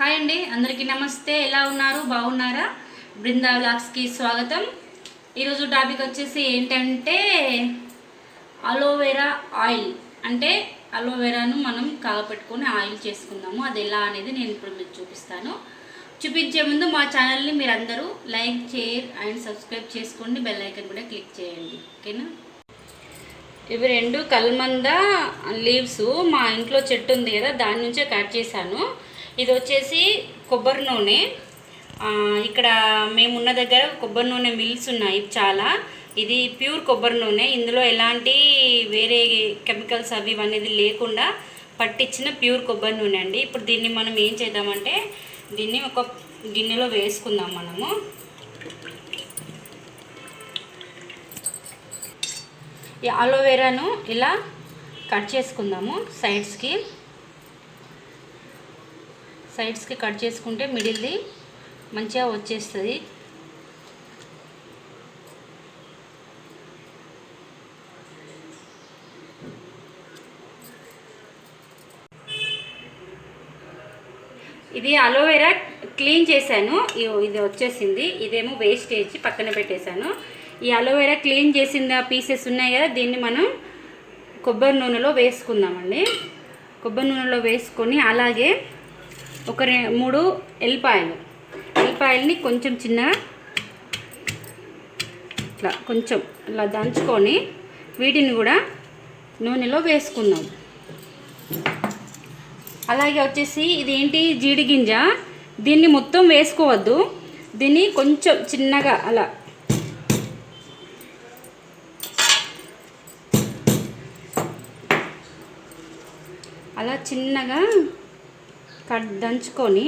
Hi అండి అందరికీ నమస్తే. ఎలా ఉన్నారు? బాగున్నారా? బృందా వ్లాగ్స్కి స్వాగతం. ఈరోజు టాపిక్ వచ్చేసి ఏంటంటే అలోవెరా ఆయిల్. అంటే అలోవెరాను మనం కాగపెట్టుకొని ఆయిల్ చేసుకుందాము. అది ఎలా అనేది నేను ఇప్పుడు మీకు చూపిస్తాను. చూపించే ముందు మా ఛానల్ని మీరు అందరూ లైక్ షేర్ అండ్ సబ్స్క్రైబ్ చేసుకోండి. బెల్ ఐకన్ కూడా క్లిక్ చేయండి. ఓకేనా? ఇవి రెండు కల్మంద లీవ్స్. మా ఇంట్లో చెట్టు ఉంది కదా దాని నుంచే కట్ చేశాను. ఇది వచ్చేసి కొబ్బరి నూనె. ఇక్కడ ఇక్కడ మేమున్న దగ్గర కొబ్బరి నూనె మిల్స్ ఉన్నాయి చాలా. ఇది ప్యూర్ కొబ్బరి నూనె. ఇందులో ఎలాంటి వేరే కెమికల్స్ అవి ఇవి అనేది లేకుండా పట్టించిన ప్యూర్ కొబ్బరి నూనె అండి. ఇప్పుడు దీన్ని మనం ఏం చేద్దామంటే దీన్ని ఒక గిన్నెలో వేసుకుందాం మనము. ఈ అలోవెరాను ఇలా కట్ చేసుకుందాము సైడ్స్కి. సైడ్స్కి కట్ చేసుకుంటే మిడిల్ది మంచిగా వచ్చేస్తుంది. ఇది అలోవెరా క్లీన్ చేశాను. ఇది వచ్చేసింది. ఇదేమో వేస్టేజ్ పక్కన పెట్టేశాను. ఈ అలోవెరా క్లీన్ చేసిన పీసెస్ ఉన్నాయి కదా దీన్ని మనం కొబ్బరి నూనెలో వేసుకుందామండి. కొబ్బరి నూనెలో వేసుకొని అలాగే ఒక రె మూడు ఎల్లిపాయలు. ఎల్లిపాయలని కొంచెం చిన్నగా ఇట్లా కొంచెం ఇలా దంచుకొని వీటిని కూడా నూనెలో వేసుకుందాం. అలాగే వచ్చేసి ఇది ఏంటి జీడి గింజ దీన్ని మొత్తం వేసుకోవద్దు. దీన్ని కొంచెం చిన్నగా అలా. అలా చిన్నగా కట్ దంచుకొని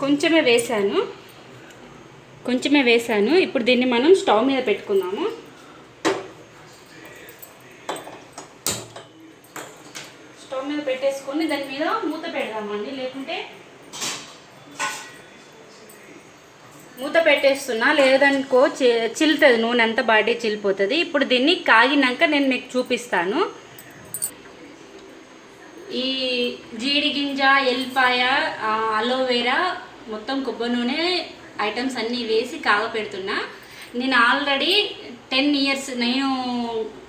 కొంచెమే వేసాను. కొంచెమే వేసాను. ఇప్పుడు దీన్ని మనం స్టవ్ మీద పెట్టుకుందాము. స్టవ్ మీద పెట్టేసుకొని దాని మీద మూత పెడదామండి. లేకుంటే మూత పెట్టేస్తున్నా లేదనుకో చి- చిల్లుతుంది నూనె అంతా బాడీ చిల్లిపోతుంది. ఇప్పుడు దీన్ని కాగినాక నేను మీకు చూపిస్తాను. ఈ జీడి గింజ ఎల్లిపాయ అలోవెరా మొత్తం కొబ్బరి నూనె ఐటమ్స్ అన్నీ వేసి కాగపెడుతున్నా. నేను ఆల్రెడీ టెన్ ఇయర్స్ నేను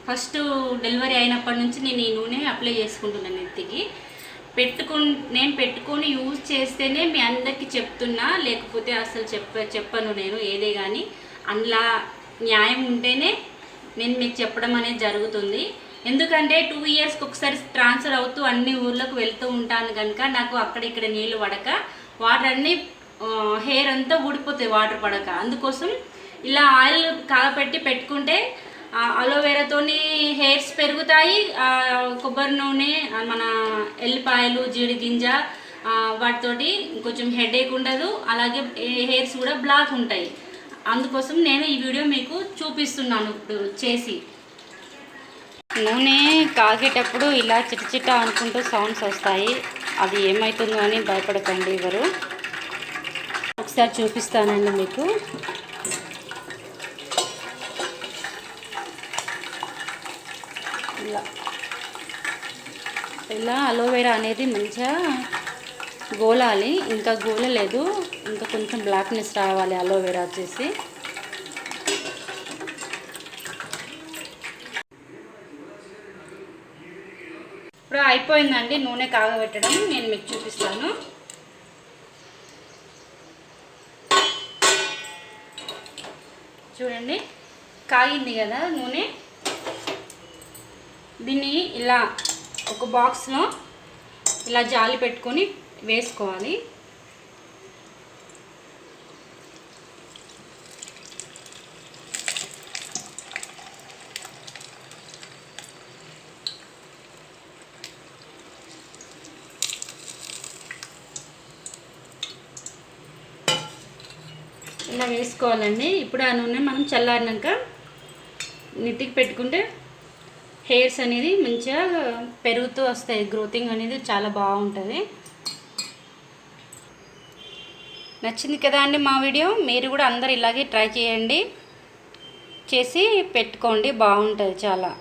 ఫస్ట్ డెలివరీ అయినప్పటి నుంచి నేను ఈ నూనె అప్లై చేసుకుంటున్నాను నెత్తికి. పెట్టుకు నేను పెట్టుకొని యూజ్ చేస్తేనే మీ అందరికీ చెప్తున్నా లేకపోతే అసలు చెప్ప చెప్పను నేను ఏదే కానీ అందులో న్యాయం ఉంటేనే నేను మీకు చెప్పడం అనేది జరుగుతుంది. ఎందుకంటే టూ ఇయర్స్కి ఒకసారి ట్రాన్స్ఫర్ అవుతూ అన్ని ఊర్లకు వెళ్తూ ఉంటాను కనుక నాకు అక్కడ ఇక్కడ నీళ్ళు పడక వాటర్ అన్నీ హెయిర్ అంతా ఊడిపోతాయి వాటర్ పడక. అందుకోసం ఇలా ఆయిల్ కాగపెట్టి పెట్టుకుంటే అలోవెరాతోని హెయిర్స్ పెరుగుతాయి కొబ్బరి నూనె మన ఎల్లిపాయలు జీడి గింజ వాటితోటి కొంచెం హెడేక్ ఉండదు అలాగే హెయిర్స్ కూడా బ్లాక్ ఉంటాయి. అందుకోసం నేను ఈ వీడియో మీకు చూపిస్తున్నాను ఇప్పుడు చేసి. నూనె కాగేటప్పుడు ఇలా చిటచిట అనుకుంటూ సౌండ్స్ వస్తాయి. అది ఏమవుతుందో అని భయపడకండి ఎవరు. ఒకసారి చూపిస్తానండి మీకు. ఇలా. ఇలా అలోవెరా అనేది మంచిగా గోలాలి. ఇంకా గోలలేదు. ఇంకా కొంచెం బ్లాక్నెస్ రావాలి అలోవెరా వచ్చేసి. ఇప్పుడు అయిపోయిందండి నూనె కాగబెట్టడం. నేను మీకు చూపిస్తాను. చూడండి. కాగింది కదా నూనె. దీన్ని ఇలా ఒక బాక్స్లో ఇలా జాలి పెట్టుకొని వేసుకోవాలి. ఇలా వేసుకోవాలండి. ఇప్పుడు ఆ నూనె మనం చల్లారినాక నెత్తికి పెట్టుకుంటే హెయిర్స్ అనేది మంచిగా పెరుగుతూ వస్తాయి. గ్రోతింగ్ అనేది చాలా బాగుంటుంది. నచ్చింది కదా అండి మా వీడియో? మీరు కూడా అందరు ఇలాగే ట్రై చేయండి. చేసి పెట్టుకోండి. బాగుంటుంది చాలా.